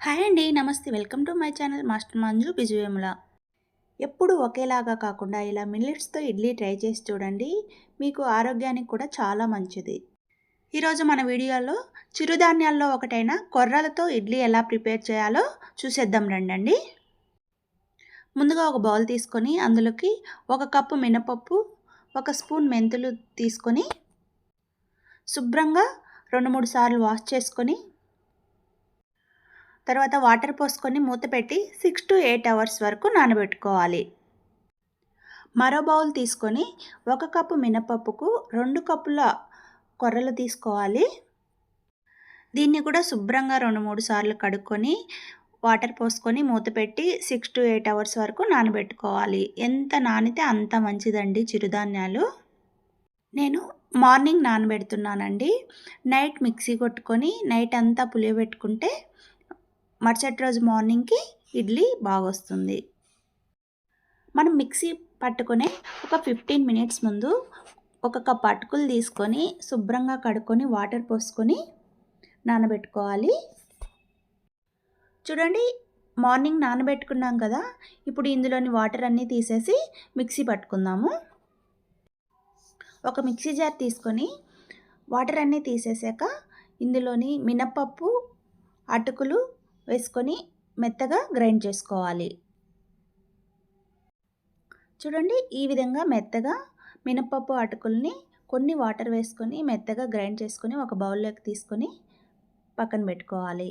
Hi అండి నమస్తే. Welcome to my channel master Manju Bijuvemula ఎప్పుడు ఒకేలాగా కాకుండా ఇలా మిల్లెట్స్తో ఇడ్లీ ట్రై చేసి చూడండి మీకు ఆరోగ్యానికి కూడా చాలా మంచిది. ఈరోజు మన వీడియోలో చిరుధాన్యాల్లో ఒకటైన కొర్రలతో ఇడ్లీ ఎలా ప్రిపేర్ చేయాలో చూసేద్దాం రండి ముందుగా ఒక బౌల్ తీసుకొని అందులోకి ఒక కప్పు మినపప్పు ఒక స్పూన్ మెంతులు తీసుకొని శుభ్రంగా రెండు మూడు సార్లు వాష్ చేసుకొని తర్వాత వాటర్ పోసుకొని మూత పెట్టి సిక్స్ టు ఎయిట్ అవర్స్ వరకు నానబెట్టుకోవాలి. మరో బౌల్ తీసుకొని ఒక కప్పు మినపప్పుకు రెండు కప్పుల కొర్రలు తీసుకోవాలి. దీన్ని కూడా శుభ్రంగా రెండు మూడు సార్లు కడుక్కొని వాటర్ పోసుకొని మూత పెట్టి సిక్స్ టు ఎయిట్ అవర్స్ వరకు నానబెట్టుకోవాలి. ఎంత నానితే అంత మంచిదండి చిరుధాన్యాలు. నేను మార్నింగ్ నానబెడుతున్నానండి. నైట్ మిక్సీ కొట్టుకొని నైట్ అంతా పులియబెట్టుకుంటే మరుసటి రోజు మార్నింగ్కి ఇడ్లీ బాగా వస్తుంది మనం మిక్సీ పట్టుకునే ఒక ఫిఫ్టీన్ మినిట్స్ ముందు ఒక కప్ అటుకులు తీసుకొని శుభ్రంగా కడుక్కొని వాటర్ పోసుకొని నానబెట్టుకోవాలి. చూడండి మార్నింగ్ నానబెట్టుకున్నాం కదా ఇప్పుడు ఇందులోని వాటర్ అన్నీ తీసేసి మిక్సీ పట్టుకుందాము. ఒక మిక్సీ జార్ తీసుకొని వాటర్ అన్నీ తీసేసాక ఇందులోని మినపప్పు అటుకులు వేసుకొని మెత్తగా గ్రైండ్ చేసుకోవాలి. చూడండి ఈ విధంగా మెత్తగా మినపప్పు అటుకుల్ని కొన్ని వాటర్ వేసుకొని మెత్తగా గ్రైండ్ చేసుకొని ఒక బౌల్లోకి తీసుకొని పక్కన పెట్టుకోవాలి.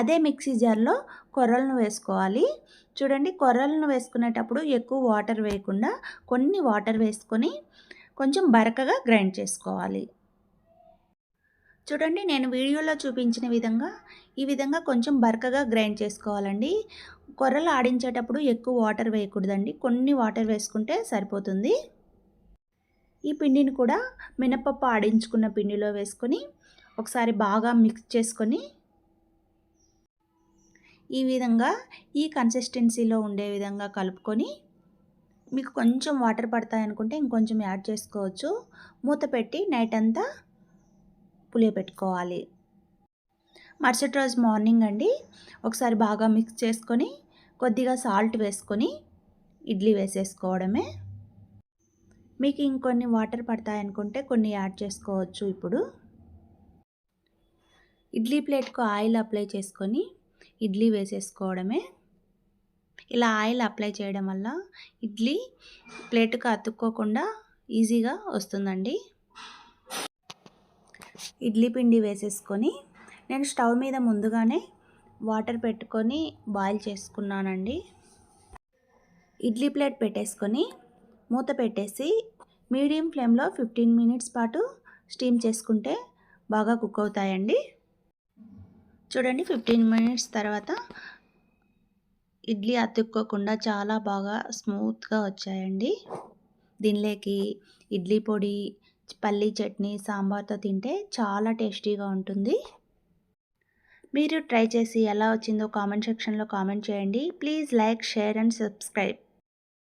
అదే మిక్సీ జార్లో కొర్రలను వేసుకోవాలి. చూడండి కొర్రలను వేసుకునేటప్పుడు ఎక్కువ వాటర్ వేయకుండా కొన్ని వాటర్ వేసుకొని కొంచెం బరకగా గ్రైండ్ చేసుకోవాలి. చూడండి నేను వీడియోలో చూపించిన విధంగా ఈ విధంగా కొంచెం బరకగా గ్రైండ్ చేసుకోవాలండి. కొర్రలు ఆడించేటప్పుడు ఎక్కువ వాటర్ వేయకూడదండి. కొన్ని వాటర్ వేసుకుంటే సరిపోతుంది. ఈ పిండిని కూడా మినపప్పు ఆడించుకున్న పిండిలో వేసుకొని ఒకసారి బాగా మిక్స్ చేసుకొని ఈ విధంగా ఈ కన్సిస్టెన్సీలో ఉండే విధంగా కలుపుకొని మీకు కొంచెం వాటర్ పడతాయనుకుంటే ఇంకొంచెం యాడ్ చేసుకోవచ్చు. మూత పెట్టి నైట్ అంతా పులియబెట్టుకోవాలి మరుసటి రోజు మార్నింగ్ అండి ఒకసారి బాగా మిక్స్ చేసుకొని కొద్దిగా సాల్ట్ వేసుకొని ఇడ్లీ వేసేసుకోవడమే. మీకు ఇంకొన్ని వాటర్ పడతాయనుకుంటే కొన్ని యాడ్ చేసుకోవచ్చు ఇప్పుడు. ఇడ్లీ ప్లేట్కు ఆయిల్ అప్లై చేసుకొని ఇడ్లీ వేసేసుకోవడమే. ఇలా ఆయిల్ అప్లై చేయడం వల్ల ఇడ్లీ ప్లేట్కు అతుక్కోకుండా ఈజీగా వస్తుందండి. ఇడ్లీ పిండి వేసేసుకొని నేను స్టవ్ మీద ముందుగానే వాటర్ పెట్టుకొని బాయిల్ చేసుకున్నానండి. ఇడ్లీ ప్లేట్ పెట్టేసుకొని మూత పెట్టేసి మీడియం ఫ్లేమ్లో ఫిఫ్టీన్ మినిట్స్ పాటు స్టీమ్ చేసుకుంటే బాగా కుక్ అవుతాయండి. చూడండి ఫిఫ్టీన్ మినిట్స్ తర్వాత ఇడ్లీ అతుక్కోకుండా చాలా బాగా స్మూత్గా వచ్చాయండి. దీనిలోకి ఇడ్లీ పొడి పల్లీ చట్నీ సాంబార్తో తింటే చాలా టేస్టీగా ఉంటుంది. మీరు ట్రై చేసి ఎలా వచ్చిందో కామెంట్ సెక్షన్లో కామెంట్ చేయండి. Please like share and subscribe.